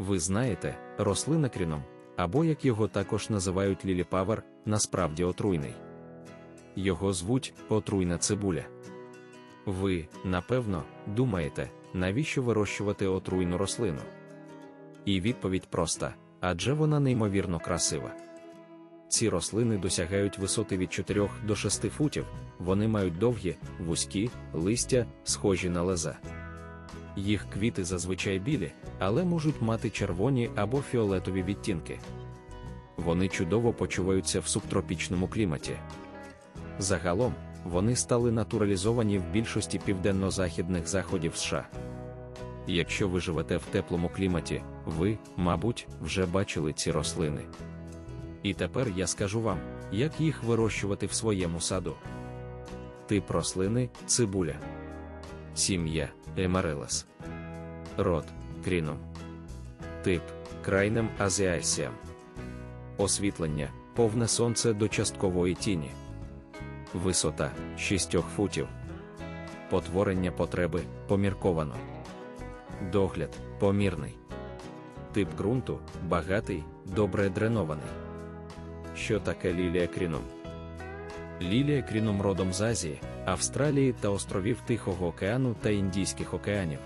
Ви знаєте, рослина кріном, або як його також називають ліліпавер, насправді отруйний. Його звуть отруйна цибуля. Ви, напевно, думаєте, навіщо вирощувати отруйну рослину? І відповідь проста: адже вона неймовірно красива. Ці рослини досягають висоти від 4 до 6 футів, вони мають довгі, вузькі, листя, схожі на леза. Їх квіти зазвичай білі, але можуть мати червоні або фіолетові відтінки. Вони чудово почуваються в субтропічному кліматі. Загалом, вони стали натуралізовані в більшості південно-західних заходів США. Якщо ви живете в теплому кліматі, ви, мабуть, вже бачили ці рослини. І тепер я скажу вам, як їх вирощувати в своєму саду. Тип рослини цибуля. Сім'я Емарелес. Род кріном. Тип крайнем азіасіям. Освітлення повне сонце до часткової тіні. Висота 6 футів. Потворення потреби помірковано. Догляд помірний. Тип ґрунту багатий, добре дренований. Що таке лілія кріном? Лілія кріном родом з Азії, Австралії та островів Тихого океану та Індійських океанів.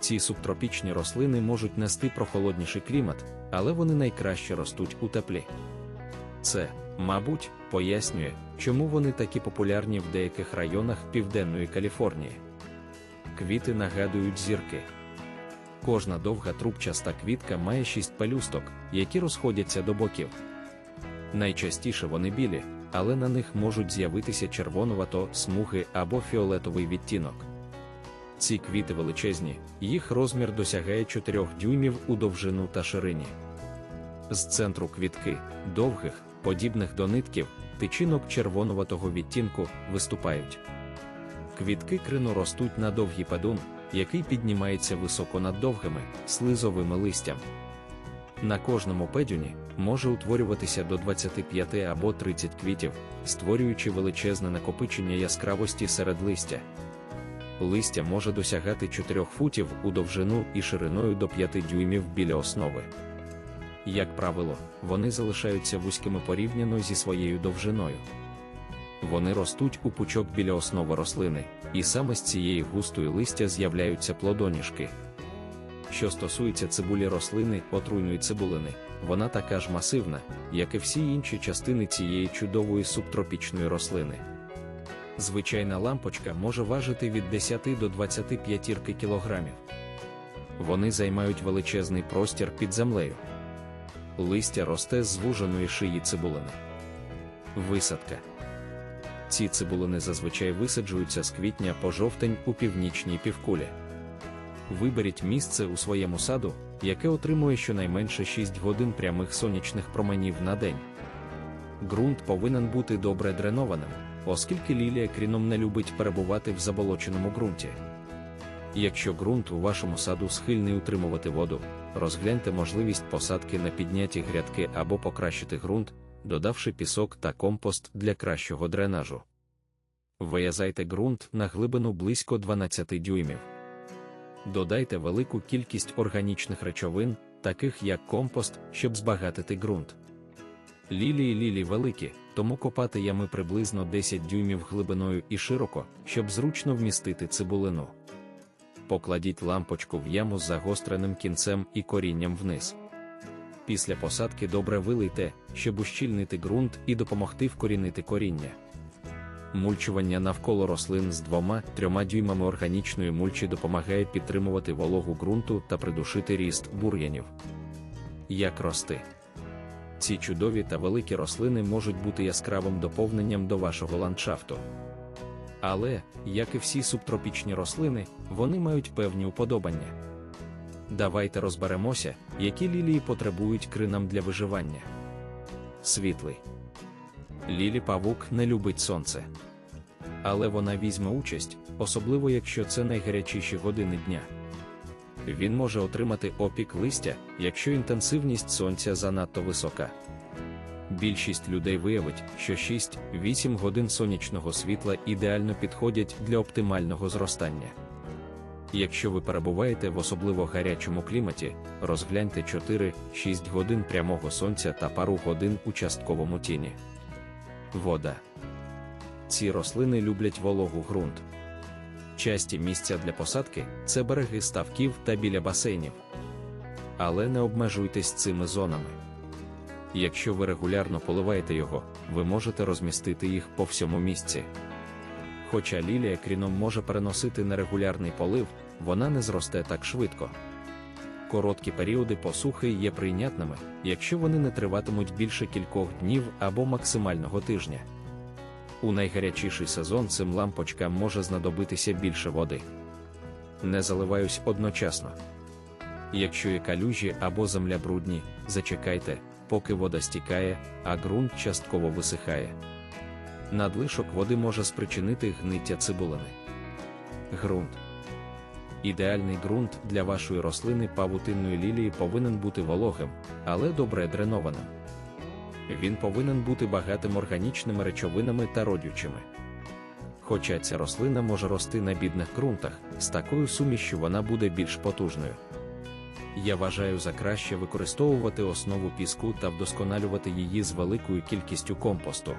Ці субтропічні рослини можуть нести прохолодніший клімат, але вони найкраще ростуть у теплі. Це, мабуть, пояснює, чому вони такі популярні в деяких районах Південної Каліфорнії. Квіти нагадують зірки. Кожна довга трубчаста квітка має шість пелюсток, які розходяться до боків. Найчастіше вони білі, але на них можуть з'явитися червонувато, смуги або фіолетовий відтінок. Ці квіти величезні, їх розмір досягає 4 дюймів у довжину та ширині. З центру квітки, довгих, подібних до нитків, тичинок червонуватого відтінку виступають. Квітки крину ростуть на довгий падун, який піднімається високо над довгими, слизовими листям. На кожному педюні може утворюватися до 25 або 30 квітів, створюючи величезне накопичення яскравості серед листя. Листя може досягати 4 футів у довжину і шириною до 5 дюймів біля основи. Як правило, вони залишаються вузькими порівняно зі своєю довжиною. Вони ростуть у пучок біля основи рослини, і саме з цієї густої листя з'являються плодоніжки. Що стосується цибулі рослини отруйної цибулини, вона така ж масивна, як і всі інші частини цієї чудової субтропічної рослини. Звичайна лампочка може важити від 10 до 25 кілограмів. Вони займають величезний простір під землею. Листя росте з звуженої шиї цибулини. Висадка. Ці цибулини зазвичай висаджуються з квітня по жовтень у північній півкулі. Виберіть місце у своєму саду, яке отримує щонайменше 6 годин прямих сонячних променів на день. Ґрунт повинен бути добре дренованим, оскільки лілія кріном не любить перебувати в заболоченому ґрунті. Якщо ґрунт у вашому саду схильний утримувати воду, розгляньте можливість посадки на підняті грядки або покращити ґрунт, додавши пісок та компост для кращого дренажу. Виязайте ґрунт на глибину близько 12 дюймів. Додайте велику кількість органічних речовин, таких як компост, щоб збагатити ґрунт. Лілії лілі великі, тому копати ями приблизно 10 дюймів глибиною і широко, щоб зручно вмістити цибулину. Покладіть лампочку в яму з загостреним кінцем і корінням вниз. Після посадки добре вилийте, щоб ущільнити ґрунт і допомогти вкорінити коріння. Мульчування навколо рослин з 2-3 дюймами органічної мульчі допомагає підтримувати вологу ґрунту та придушити ріст бур'янів. Як рости? Ці чудові та великі рослини можуть бути яскравим доповненням до вашого ландшафту. Але, як і всі субтропічні рослини, вони мають певні уподобання. Давайте розберемося, які лілії потребують кринам для виживання. Світлий. Лілі павук не любить сонце. Але вона візьме участь, особливо якщо це найгарячіші години дня. Він може отримати опік листя, якщо інтенсивність сонця занадто висока. Більшість людей виявить, що 6-8 годин сонячного світла ідеально підходять для оптимального зростання. Якщо ви перебуваєте в особливо гарячому кліматі, розгляньте 4-6 годин прямого сонця та пару годин у частковому тіні. Вода. Ці рослини люблять вологу ґрунт. Часті місця для посадки це береги ставків та біля басейнів. Але не обмежуйтесь цими зонами. Якщо ви регулярно поливаєте його, ви можете розмістити їх по всьому місці. Хоча лілія кріном може переносити нерегулярний полив, вона не зросте так швидко. Короткі періоди посухи є прийнятними, якщо вони не триватимуть більше кількох днів або максимального тижня. У найгарячіший сезон цим лампочкам може знадобитися більше води. Не заливаюсь одночасно. Якщо є калюжі або земля брудні, зачекайте, поки вода стікає, а ґрунт частково висихає. Надлишок води може спричинити гниття цибулини. Ґрунт. Ідеальний ґрунт для вашої рослини павутинної лілії повинен бути вологим, але добре дренованим. Він повинен бути багатим органічними речовинами та родючими. Хоча ця рослина може рости на бідних ґрунтах, з такою сумішю вона буде більш потужною. Я вважаю за краще використовувати основу піску та вдосконалювати її з великою кількістю компосту.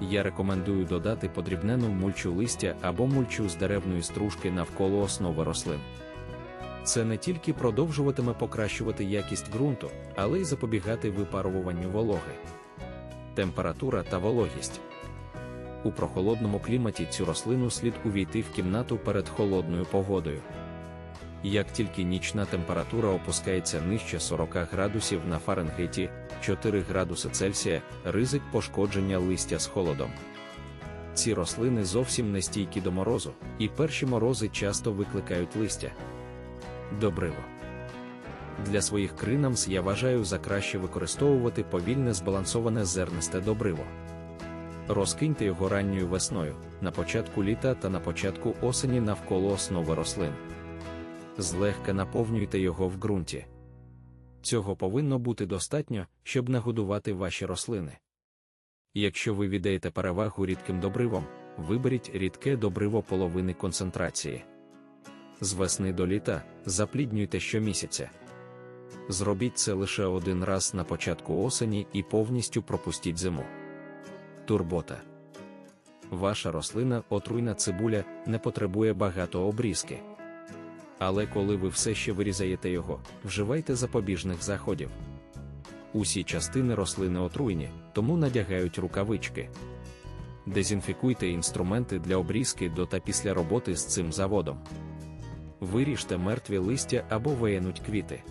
Я рекомендую додати подрібнену мульчу листя або мульчу з деревної стружки навколо основи рослин. Це не тільки продовжуватиме покращувати якість ґрунту, але й запобігати випаруванню вологи. Температура та вологість. У прохолодному кліматі цю рослину слід увійти в кімнату перед холодною погодою. Як тільки нічна температура опускається нижче 40 градусів на Фаренгейті 4 градуси Цельсія, ризик пошкодження листя з холодом. Ці рослини зовсім не стійкі до морозу, і перші морози часто викликають листя. Добриво. Для своїх кринамс я вважаю за краще використовувати повільне збалансоване зернисте добриво. Розкиньте його ранньою весною, на початку літа та на початку осені навколо основи рослин. Злегка наповнюйте його в ґрунті. Цього повинно бути достатньо, щоб нагодувати ваші рослини. Якщо ви віддаєте перевагу рідким добривам, виберіть рідке добриво половини концентрації. З весни до літа запліднюйте щомісяця. Зробіть це лише один раз на початку осені і повністю пропустіть зиму. Турбота. Ваша рослина, отруйна цибуля, не потребує багато обрізки. Але коли ви все ще вирізаєте його, вживайте запобіжних заходів. Усі частини рослини отруйні, тому надягають рукавички. Дезінфікуйте інструменти для обрізки до та після роботи з цим заводом. Виріжте мертві листя або виянуть квіти.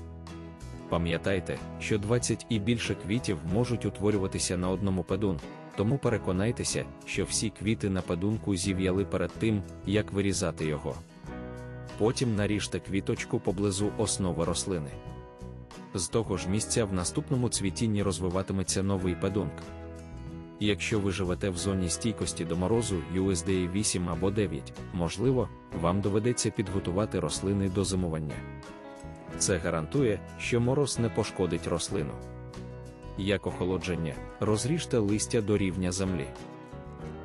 Пам'ятайте, що 20 і більше квітів можуть утворюватися на одному педун, тому переконайтеся, що всі квіти на педунку зів'яли перед тим, як вирізати його. Потім наріжте квіточку поблизу основи рослини. З того ж місця в наступному цвітінні розвиватиметься новий педунк. Якщо ви живете в зоні стійкості до морозу USDA 8 або 9, можливо, вам доведеться підготувати рослини до зимування. Це гарантує, що мороз не пошкодить рослину. Як охолодження, розріжте листя до рівня землі.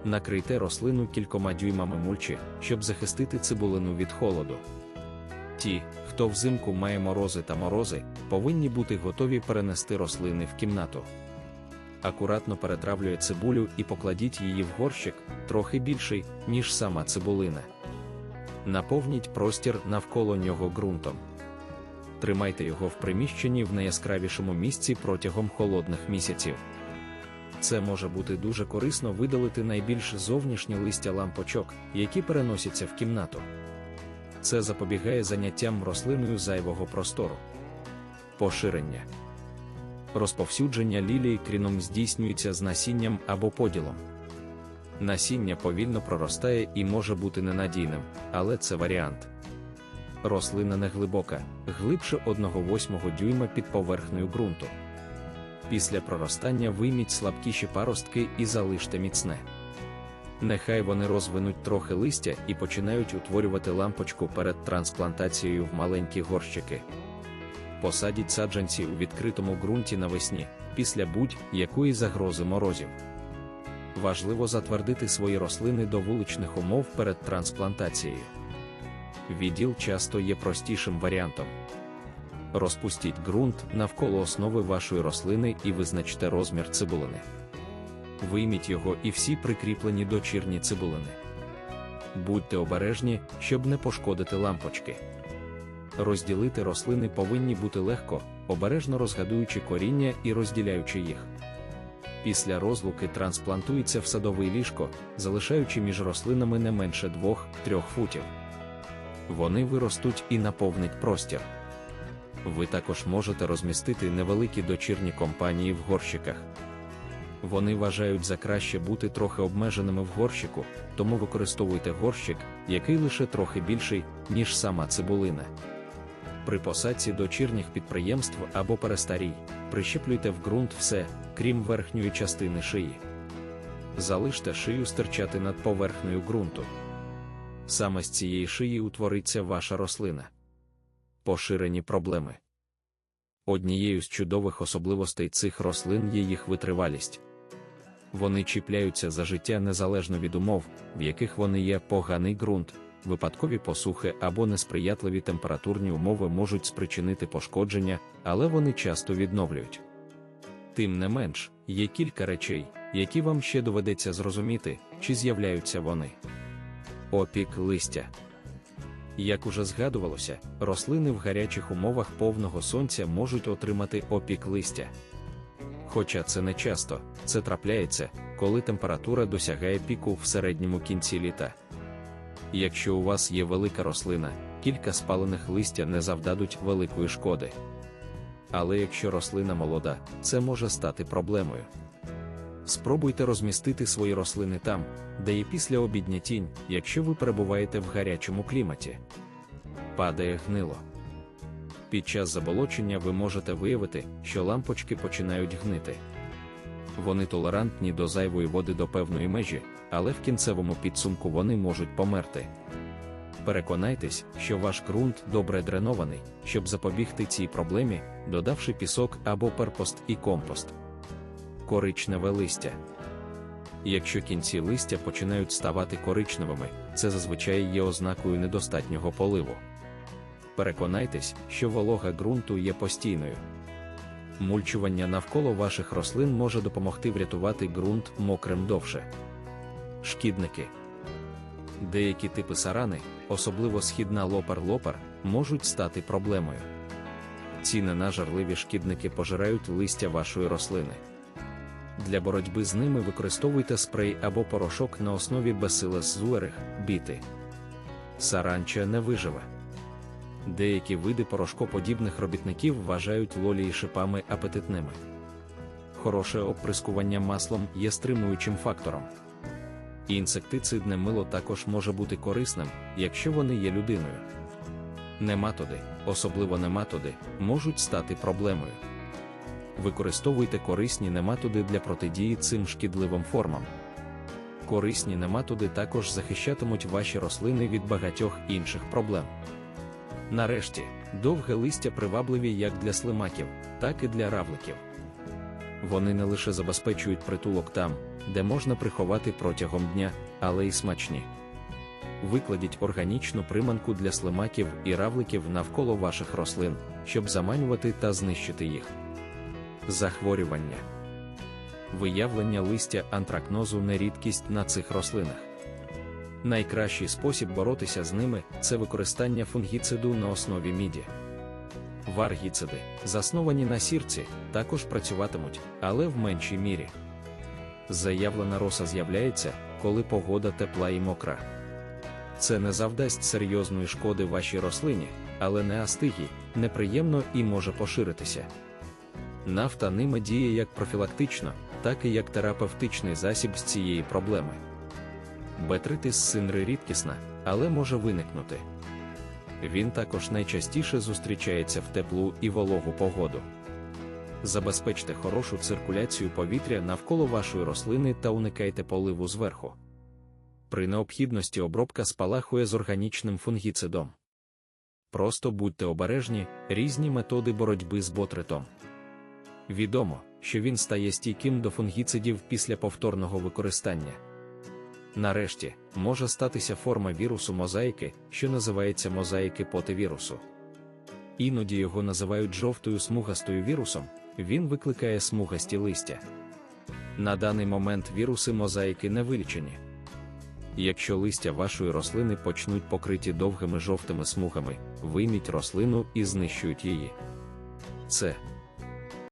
Накрийте рослину кількома дюймами мульчі, щоб захистити цибулину від холоду. Ті, хто взимку має морози та морози, повинні бути готові перенести рослини в кімнату. Акуратно перетравлює цибулю і покладіть її в горщик, трохи більший, ніж сама цибулина. Наповніть простір навколо нього ґрунтом. Тримайте його в приміщенні в найяскравішому місці протягом холодних місяців. Це може бути дуже корисно видалити найбільш зовнішні листя лампочок, які переносяться в кімнату. Це запобігає заняттям рослиною зайвого простору. Поширення. Розповсюдження лілії кріном здійснюється з насінням або поділом. Насіння повільно проростає і може бути ненадійним, але це варіант. Рослина не глибока, глибше 1,8 дюйма під поверхнею ґрунту. Після проростання вийміть слабкіші паростки і залиште міцне. Нехай вони розвинуть трохи листя і починають утворювати лампочку перед трансплантацією в маленькі горщики. Посадіть саджанці у відкритому ґрунті навесні, після будь-якої загрози морозів. Важливо затвердити свої рослини до вуличних умов перед трансплантацією. Відділ часто є простішим варіантом. Розпустіть ґрунт навколо основи вашої рослини і визначте розмір цибулини. Вийміть його і всі прикріплені дочірні цибулини. Будьте обережні, щоб не пошкодити лампочки. Розділити рослини повинні бути легко, обережно розгадуючи коріння і розділяючи їх. Після розлуки трансплантується в садовий ліжко, залишаючи між рослинами не менше 2-3 футів. Вони виростуть і наповнить простір. Ви також можете розмістити невеликі дочірні компанії в горщиках. Вони вважають за краще бути трохи обмеженими в горщику, тому використовуйте горщик, який лише трохи більший, ніж сама цибулина. При посадці дочірніх підприємств або перестарій, прищеплюйте в ґрунт все, крім верхньої частини шиї. Залиште шию стирчати над поверхнею ґрунту. Саме з цієї шиї утвориться ваша рослина. Поширені проблеми. Однією з чудових особливостей цих рослин є їх витривалість. Вони чіпляються за життя незалежно від умов, в яких вони є поганий ґрунт, випадкові посухи або несприятливі температурні умови можуть спричинити пошкодження, але вони часто відновлюють. Тим не менш, є кілька речей, які вам ще доведеться зрозуміти, чи з'являються вони. Опік листя. Як уже згадувалося, рослини в гарячих умовах повного сонця можуть отримати опік листя. Хоча це не часто, це трапляється, коли температура досягає піку в середньому кінці літа. Якщо у вас є велика рослина, кілька спалених листя не завдадуть великої шкоди. Але якщо рослина молода, це може стати проблемою. Спробуйте розмістити свої рослини там, де є післяобідня тінь, якщо ви перебуваєте в гарячому кліматі. Падає гнило. Під час заболочення ви можете виявити, що лампочки починають гнити. Вони толерантні до зайвої води до певної межі, але в кінцевому підсумку вони можуть померти. Переконайтесь, що ваш ґрунт добре дренований, щоб запобігти цій проблемі, додавши пісок або перпост і компост. Коричневе листя. Якщо кінці листя починають ставати коричневими, це зазвичай є ознакою недостатнього поливу. Переконайтесь, що волога ґрунту є постійною. Мульчування навколо ваших рослин може допомогти врятувати ґрунт мокрим довше. Шкідники. Деякі типи сарани, особливо східна лопар-лопар, можуть стати проблемою. Ці ненажарливі шкідники пожирають листя вашої рослини. Для боротьби з ними використовуйте спрей або порошок на основі Bacillus зуерих, біти. Саранча не виживе. Деякі види порошкоподібних робітників вважають лолії шипами апетитними. Хороше оприскування маслом є стримуючим фактором. Інсектицидне мило також може бути корисним, якщо вони є людиною. Нематоди, особливо нематоди, можуть стати проблемою. Використовуйте корисні нематоди для протидії цим шкідливим формам. Корисні нематоди також захищатимуть ваші рослини від багатьох інших проблем. Нарешті, довге листя привабливі як для слимаків, так і для равликів. Вони не лише забезпечують притулок там, де можна приховати протягом дня, але й смачні. Викладіть органічну приманку для слимаків і равликів навколо ваших рослин, щоб заманювати та знищити їх. Захворювання. Виявлення листя антракнозу не рідкість на цих рослинах. Найкращий спосіб боротися з ними це використання фунгіциду на основі міді. Варгіциди, засновані на сірці, також працюватимуть, але в меншій мірі. Заявлена роса з'являється, коли погода тепла і мокра. Це не завдасть серйозної шкоди вашій рослині, але не астигій, неприємно і може поширитися. Нафта ними діє як профілактично, так і як терапевтичний засіб з цієї проблеми. Бетритис синри рідкісна, але може виникнути. Він також найчастіше зустрічається в теплу і вологу погоду. Забезпечте хорошу циркуляцію повітря навколо вашої рослини та уникайте поливу зверху. При необхідності обробка спалахує з органічним фунгіцидом. Просто будьте обережні, різні методи боротьби з ботритом. Відомо, що він стає стійким до фунгіцидів після повторного використання. Нарешті, може статися форма вірусу мозаїки, що називається мозаїки потивірусу. Іноді його називають жовтою смугастою вірусом, він викликає смугасті листя. На даний момент віруси мозаїки не вилічені. Якщо листя вашої рослини почнуть покриті довгими жовтими смугами, вийміть рослину і знищують її. Це